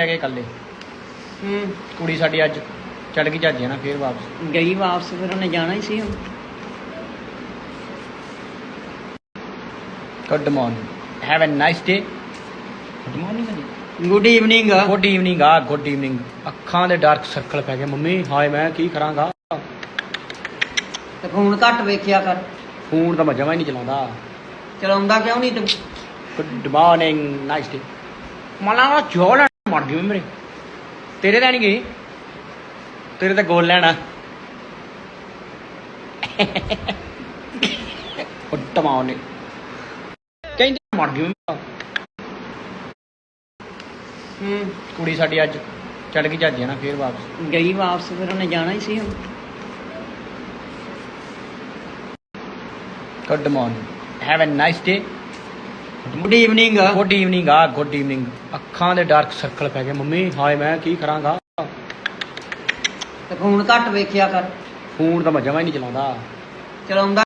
ਹੈਗੇ ਇਕੱਲੇ। ਹੂੰ। ਕੁੜੀ ਸਾਡੀ ਅੱਜ ਚੜ ਗਈ ਜਹਾਜ਼ੇ ਨਾ ਫੇਰ ਵਾਪਸ। ਗਈ ਵਾਪਸ ਫਿਰ ਉਹਨੇ ਜਾਣਾ ਹੀ ਸੀ ਹੁਣ। Good morning have a nice day good morning good evening good evening ਆ ਗੁੱਡ ਈਵਨਿੰਗ ਅੱਖਾਂ ਦੇ ਡਾਰਕ ਸਰਕਲ ਪੈ ਗਏ ਮੰਮੀ। ਹਾਏ ਮੈਂ ਕੀ ਕਰਾਂਗਾ? ਤੇ ਫੋਨ ਘੱਟ ਵੇਖਿਆ ਕਰ। ਫੋਨ ਤਾਂ ਮੈਂ ਜਮਾ ਹੀ ਨਹੀਂ ਚਲਾਉਂਦਾ। ਚਲਾਉਂਦਾ ਕਿਉਂ ਨਹੀਂ ਤੂੰ? ਗੁੱਡ ਮਾਰਨਿੰਗ ਨਾਈਸ ਡੇ ਮਲਾ ਜੋਲ ਮਰ ਗਈ ਮੇਰੇ। ਤੇਰੇ ਤਾਂ ਨਹੀਂ ਗਈ। ਤੇਰੇ ਤਾਂ ਗੋਲ ਲੈਣਾ। ਗੁੱਡ ਮਾਰਨਿੰਗ ਕਹਿੰਦੇ ਮਰ ਗਈ ਹੂੰ ਕੁੜੀ ਸਾਡੀ ਅੱਜ ਚੜ ਗਈ ਜਹਾਜ਼ੇ ਨਾ ਫੇਰ ਵਾਪਸ। ਗਈ ਵਾਪਸ ਫਿਰ ਉਹਨੇ ਜਾਣਾ ਹੀ ਸੀ ਹੁਣ। Good morning have a nice day good evening good evening ਆ ਗੁੱਡ ਈਵਨਿੰਗ ਅੱਖਾਂ ਦੇ ਡਾਰਕ ਸਰਕਲ ਪੈ ਗਏ ਮੰਮੀ। ਹਾਏ ਮੈਂ ਕੀ ਕਰਾਂਗਾ? ਤੇ ਫੋਨ ਘੱਟ ਵੇਖਿਆ ਕਰ। ਫੋਨ ਤਾਂ ਮੈਂ ਜਮਾ ਹੀ ਨਹੀਂ ਚਲਾਉਂਦਾ। ਚਲਾਉਂਦਾ